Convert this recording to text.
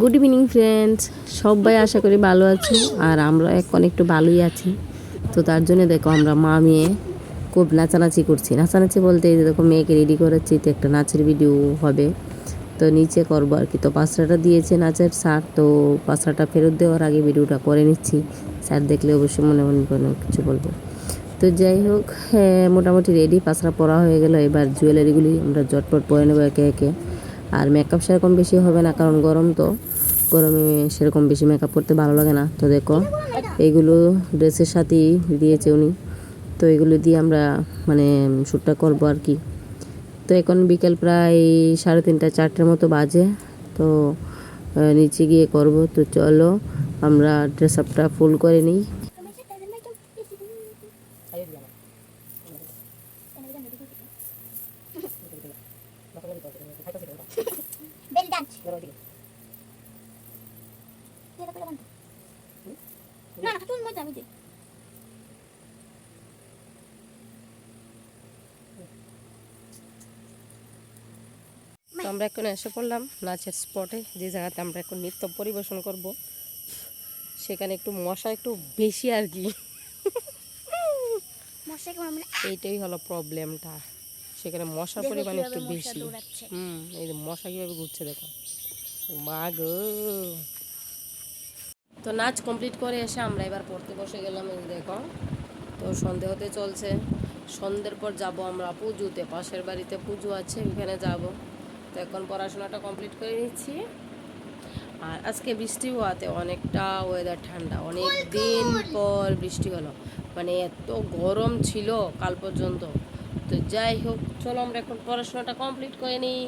Good evening friends সবাই আশা করি ভালো আছো। আর আমরা এখন একটু ভালোই আছি। তো তার জন্য দেখো আমরা মা মেয়ে খুব নাচানাচি করছি। নাচানাচি বলতে দেখো মেয়েকে রেডি করেছি তো একটা নাচের ভিডিও হবে। তো নিচে করব আর কি। তো পাঁচটাটা দিয়েছে নাচের স্যার তো পাঁচটাটা ফেরত দেওয়ার আগে ভিডিওটা করে নিচ্ছি। স্যার দেখলে অবশ্যই মনে মনে কোনো কিছু বলব। তো যাই হোক হ্যাঁ, মোটামুটি রেডি পাঁচটা পরা হয়ে গেল। এবার জুয়েলারিগুলি আমরা জটপট পরে নেব একে একে। আর মেকআপ সেরকম বেশি হবে না, কারণ গরম তো। গরমে সেরকম বেশি মেকআপ করতে ভালো লাগে না, তো দেখো। এইগুলো ড্রেসের সাথেই দিয়েছে উনি। তো এগুলো দিয়ে আমরা মানে শ্যুটটা করব আর কি। তো এখন বিকেল প্রায় সাড়ে তিনটা, চারটের মতো বাজে। তো নিচে গিয়ে করব। তো চলো, আমরা ড্রেস আপটা ফুল করে নিই। বেল ডান্স না না তুমি মজা আমি দিই আমরা এখন এসে পড়লাম নাচের স্পটে যে জায়গাতে আমরা এখন নৃত্য পরিবেশন করব সেখানে একটু মশা একটু বেশি আর কি এইটাই হলো প্রবলেমটা সেখানে মশা দেখো পরিমাণ একটু বেশি। হুম এই যে মশা কীভাবে ঘুরছে দেখো। মা গো। তো নাচ কমপ্লিট করে এসে আমরা এবার পড়তে বসে গেলাম এই দেখো। তো সন্ধে হতে চলছে। সন্ধ্যের পর যাব আমরা পুজোতে। পাশের বাড়িতে পুজো আছে ওখানে যাব। তো এখন পড়াশোনাটা কমপ্লিট করে নিচ্ছি। আর আজকে বৃষ্টি হওয়াতে অনেকটা ওয়েদার ঠান্ডা। অনেক দিন পর বৃষ্টি হলো। মানে এত গরম ছিল কাল পর্যন্ত। তো যাই হোক চলো আমরা এখন পড়াশোনাটা কমপ্লিট করে নিই।